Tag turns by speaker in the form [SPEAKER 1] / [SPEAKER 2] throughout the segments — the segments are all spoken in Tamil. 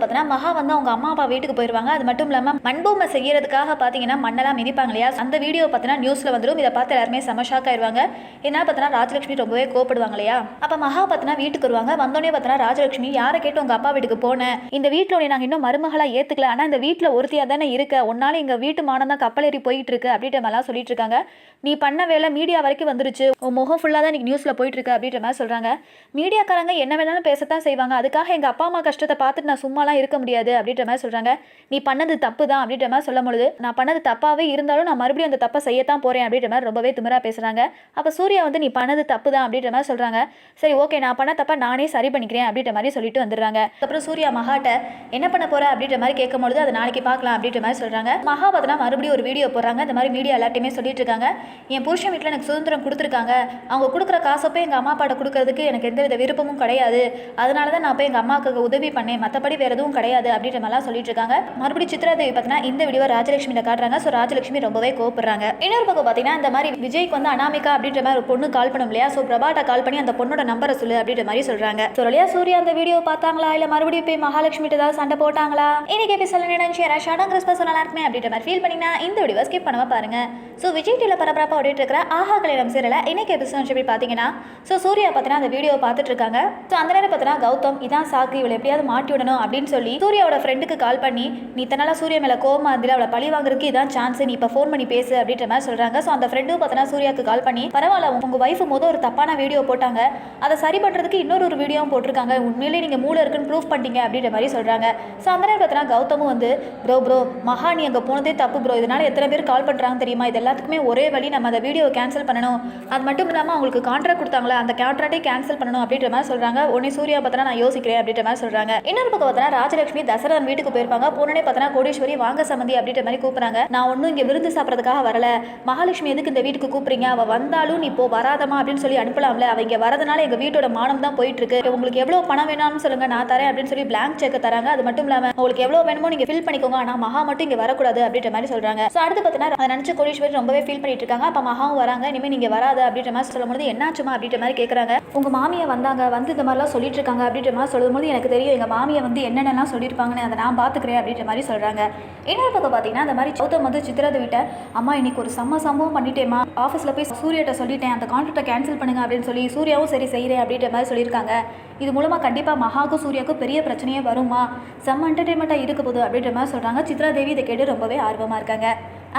[SPEAKER 1] பார்த்தீங்கன்னா மகா வந்து அவங்க அம்மா அப்பா வீட்டுக்கு போயிடுவாங்க அது மட்டும் இல்லாமல் மண்பொம்மை செய்யறதுக்காக பார்த்தீங்கன்னா மண்ணெல்லாம் மிதிப்பாங்க இல்லையா? அந்த வீடியோ பார்த்தீங்கன்னா நியூஸில் வந்துடும் இதை பார்த்து எல்லாருமே செம ஷாக் ஆயிடுவாங்க என்ன பார்த்தோன்னா ராஜலட்சுமி ரொம்பவே கோப்படுவாங்க இல்லையா? அப்போ மகா பார்த்தீங்கன்னா வீட்டுக்கு வருவாங்க. வந்தோடனே பார்த்தீங்கன்னா ராஜலட்சுமி யாரை கேட்டு உங்கள் அப்பா வீட்டுக்கு போனேன் இந்த வீட்டில் நாங்கள் இன்னும் மருமகளாக ஏற்றுக்கல ஆனால் இந்த வீட்டில் ஒருத்தியாக தானே இருக்க. உன்னால எங்கள் வீட்டு மானம் தான் கப்பலேறி போயிட்டு இருக்கு. அப்படின்ற மாதிரிலாம் சொல்லிட்டு இருக்காங்க. நீ பண்ண வேலை மீடியா வரைக்கும் வந்துருச்சு. உன் முகம் ஃபுல்லாக தான் இன்னைக்கு நியூஸில் போயிட்டு இருக்கு. அப்படின்ற மாதிரி சொல்கிறாங்க மீடியாக்காரங்க என்ன வேணாலும் பேசத்தான் செய்வாங்க. அதுக்காக எங்கள் அப்பா அம்மா கஷ்டத்தை பார்த்துட்டு நான் சும்மாலாம் இருக்க முடியாது அப்படின்ற மாதிரி சொல்கிறாங்க நீ பண்ணது தப்பு தான் அப்படின்ற மாதிரி சொல்லும் பொழுது நான் பண்ணது தப்பாகவே இருந்தாலும் நான் மறுபடியும் அந்த தப்பை செய்யத்தான் போகிறேன் அப்படின்ற மாதிரி ரொம்பவே திமிராக பேசுகிறாங்க அப்போ சூர்யா வந்து நீ பண்ணது தப்பு தான் அப்படின்ற மாதிரி சொல்கிறாங்க சரி ஓகே நான் பண்ண தப்பை நானே சரி பண்ணிக்கிறேன் அப்படின்ற மாதிரி சொல்லிட்டு வந்துடுறாங்க. அப்புறம் சூர்யா மகாட்ட என்ன பண்ண போகிற அப்படின்ற மாதிரி கேட்கும் பொழுது அதை நாளைக்கு பார்க்கலாம் அப்படின்ற மாதிரி சொல்கிறாங்க மகா பார்த்தனா மறுபடியும் ஒரு வீடியோ போடுறாங்க. இந்த மாதிரி மீடியா எல்லாத்தையுமே சொல்லிட்டு இருக்காங்க. என் புருஷன் வீட்டில் எனக்கு சுதந்திரம் கொடுத்துருக்காங்க. அவங்க கொடுக்குற காசை போய் எங்கள் அம்மா அப்பாட்ட கொடுக்கறதுக்கு எனக்கு எந்தவித விருப்பமும் கிடையாது. அதனால தான் நான் போய் எங்கள் அம்மாவுக்கு உதவி பண்ணேன். மற்றபடி வேறு எதுவும் கிடையாது அப்படின்ற மாதிரிலாம் சொல்லிட்டு இருக்காங்க மறுபடியும் சித்ரா தேவி பார்த்தீங்கன்னா இந்த வீடியோ ராஜலட்சுமியில் காட்டுறாங்க. ஸோ ராஜலட்சுமி ரொம்பவே கோபப்படுறாங்க இன்னொரு பக்கம் பார்த்தீங்கன்னா இந்த மாதிரி விஜய்க்கு வந்து அனாமிகா அப்படின்ற மாதிரி ஒரு பொண்ணு கால் பண்ணும் இல்லையா? ஸோ பிரபாட்ட கால் பண்ணி அந்த பொண்ணோட நம்பரை சொல்லு அப்படின்ற மாதிரி சொல்கிறாங்க ஸோ இல்லையா சூர்யா அந்த வீடியோ பார்த்தாங்களா? இல்லை மறுபடியும் போய் மகாலட்சுமி ஏதாவது சண்டை போட்டாங்களா? இன்னைக்கு எபிசோட நினைச்சு யாரா ஷார்ட் கிறிஸ்மஸ் நல்லா இருக்குமே அப்படின்ற மாதிரி ஃபீல் பண்ணிங்கன்னா இந்த வீடியோ ஸ்கிப் பண்ணாம பாருங்க. ஸோ விஜய் டிவியில் பரபரப்பாக ஓடிட்டு இருக்கிற ஆஹா கல்யாணம் சீரியல இன்னைக்கு எபிசோட் எப்படி பார்த்தீங்கன்னா ஸோ சூர்யா பார்த்தீங்கன்னா அந்த வீடியோ பார்த்துட்டு இருக்காங்க. ஸோ அந்த நேரம் பார்த்தீங்கன்னா கௌதம் இதான் சாக்கு இவளை எப்படியாவது மாட்டி விடணும் அப்படின்னு சொல்லி சூர்யாவோட ஃப்ரெண்டுக்கு கால் பண்ணி நீ தன்னால சூர்யா மேலே கோவமா இருந்தில அவளை பழி வாங்குறதுக்கு இதான் சான்ஸ் நீ இப்போ ஃபோன் பண்ணி பேசு அப்படின்ற மாதிரி சொல்றாங்க. ஸோ அந்த ஃப்ரெண்டும் பார்த்தனா சூர்யாவுக்கு கால் பண்ணி பரவாயில்ல உங்க ஒய்ஃப் போது ஒரு தப்பான வீடியோ போட்டாங்க. அதை சரி பண்ணுறதுக்கு இன்னொரு ஒரு வீடியோவும் போட்டிருக்காங்க. உண்மையிலேயே நீங்கள் மூளை இருக்குன்னு ப்ரூஃப் பண்ணிட்டீங்க அப்படின்ற மாதிரி சொல்கிறாங்க ஸோ அந்த நேரம் பார்த்தனா கௌதமும் வந்து ப்ரோ ப்ரோ மகா நீ அங்கே போனதே தப்பு ப்ரோ இதனால் எத்தனை பேர் கால் பண்ணுறாங்க தெரியுமா? இது எல்லாத்துக்குமே ஒரே வழி நம்ம அந்த வீடியோவை கேன்சல் பண்ணணும். அது மட்டும் இல்லாமல் அவங்களுக்கு கான்ட்ராக்ட் கொடுத்தாங்களா? அந்த கான்ட்ராக்டே கேன்சல் பண்ணணும் அப்படின்ற மாதிரி சொல்கிறாங்க உடனே சூர்யா பார்த்தனா நான் யோசிக்கிறேன் அப்படின்ற மாதிரி சொல்கிறாங்க இன்னொரு பக்கம் பார்த்தனா ராஜலட்சுமி தசரன் வீட்டுக்கு போயிருப்பாங்க. போனே பார்த்தனா கோடீஸ்வரி வாங்க சம்மந்தி அப்படின்ற மாதிரி கூப்பிட்றாங்க. நான் ஒன்றும் இங்கே விருந்து சாப்பிட்றதுக்காக வரல. மகாலட்சுமி எதுக்கு இந்த வீட்டுக்கு கூப்பிட்றீங்க? அவள் வந்தாலும் நீ இப்போ வராதமா அப்படின்னு சொல்லி அனுப்பலாம்ல. அவங்க இங்கே வரதுனால எங்கள் வீட்டோட மானம் தான் போயிட்டு இருக்கு உங்களுக்கு எவ்வளோ பணம் வேணாம்னு சொல்லுங்க நான் தரேன் அப்படின்னு சொல்லி பிளாங்க் செக் தராங்க. அது மட்டும் இல்லாமல் உங்களுக்கு எவ்வளோ வேணுமோ நீங்கள் ஃபில் பண்ணிக்கோங்க. ஆனால் மகா மட்டும் இங்கே வரக்கூடாது அப்படின்ற மாதிரி சொல்கிறாங்க ஸோ அடுத்து பார்த்தீங்கன்னா அதை நினச்சி கோடீஸ்வரி ரொம்பவே ஃபீல் பண்ணிட்டு இருக்காங்க. அப்போ மகாவும் வராங்க. இனிமேல் நீங்கள் வராத அப்படின்ற மாதிரி சொல்லும்போது என்னாச்சுமா அப்படின்ற மாதிரி கேட்குறாங்க உங்கள் மாமியை வந்தாங்க வந்து இந்த மாதிரிலாம் சொல்லிட்டு இருக்காங்க அப்படின்ற மாதிரி சொல்லும்போது எனக்கு தெரியும் எங்கள் மாமியை வந்து என்னெல்லாம் சொல்லியிருப்பாங்கன்னு அதை நான் பார்த்துக்கிறேன் அப்படின்ற மாதிரி சொல்கிறாங்க இன்னொரு பக்கம் பார்த்தீங்கன்னா அந்த மாதிரி சௌதம் வந்து சித்திரதை விட்ட அம்மா இன்னைக்கு ஒரு செம்ம சம்பவம் பண்ணிட்டேம்மா. ஆஃபீஸில் போய் சூர்யாட்ட சொல்லிட்டேன். அந்த கான்ட்ராக்டை கேன்சல் பண்ணுங்க அப்படின்னு சொல்லி சூர்யாவும் சரி செய்கிறேன் அப்படின்ற மாதிரி சொல்லியிருக்காங்க. இது மூலமாக கண்டிப்பாக மகாக்கும் சூர்யாவுக்கும் பெரிய பிரச்சனையே வருமா செம்ம என்டர்டைன்மெண்ட்டாக இருக்க போகுது அப்படின்ற மாதிரி சொல்கிறாங்க சித்ரா தேவி இதை கேட்டு ரொம்பவே ஆர்வமாக இருக்காங்க.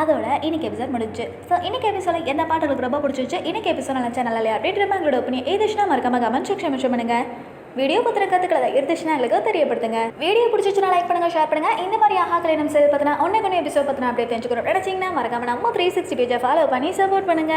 [SPEAKER 1] அதோட இன்னைக்கு எபிசோட் முடிஞ்சு ஸோ இன்னைக்கு எபிசோட எந்த பாட்டு உங்களுக்கு ரொம்ப பிடிச்சிருச்சு இன்னைக்கு எபிசோட் நல்ல நல்லா இல்லையா அப்படின்ற மாதிரி உங்களோட ஒப்பீனியன் ஏதாச்சும் மறக்காம கமெண்ட் செக்ஷன் மென்ஷன் பண்ணுங்க. வீடியோ பத்திர கத்துக்களை இருந்துச்சுன்னா எங்களுக்கு தெரியப்படுத்துங்க. வீடியோ பிடிச்சிச்சுன்னா லைக் பண்ணுங்க ஷேர் பண்ணுங்க. இந்த மாதிரி ஆஹா கல்யாணம் செய்து பார்த்தீங்கன்னா ஒன்று கொண்டு எபிசோட் பார்த்தீங்கன்னா அப்படியே தெரிஞ்சுக்கிறோம் நினைச்சிங்கன்னா மறக்காம நம்ம த்ரீ சிக்ஸ்டி பேஜை ஃபாலோ பண்ணி சப்போர்ட் பண்ணுங்க.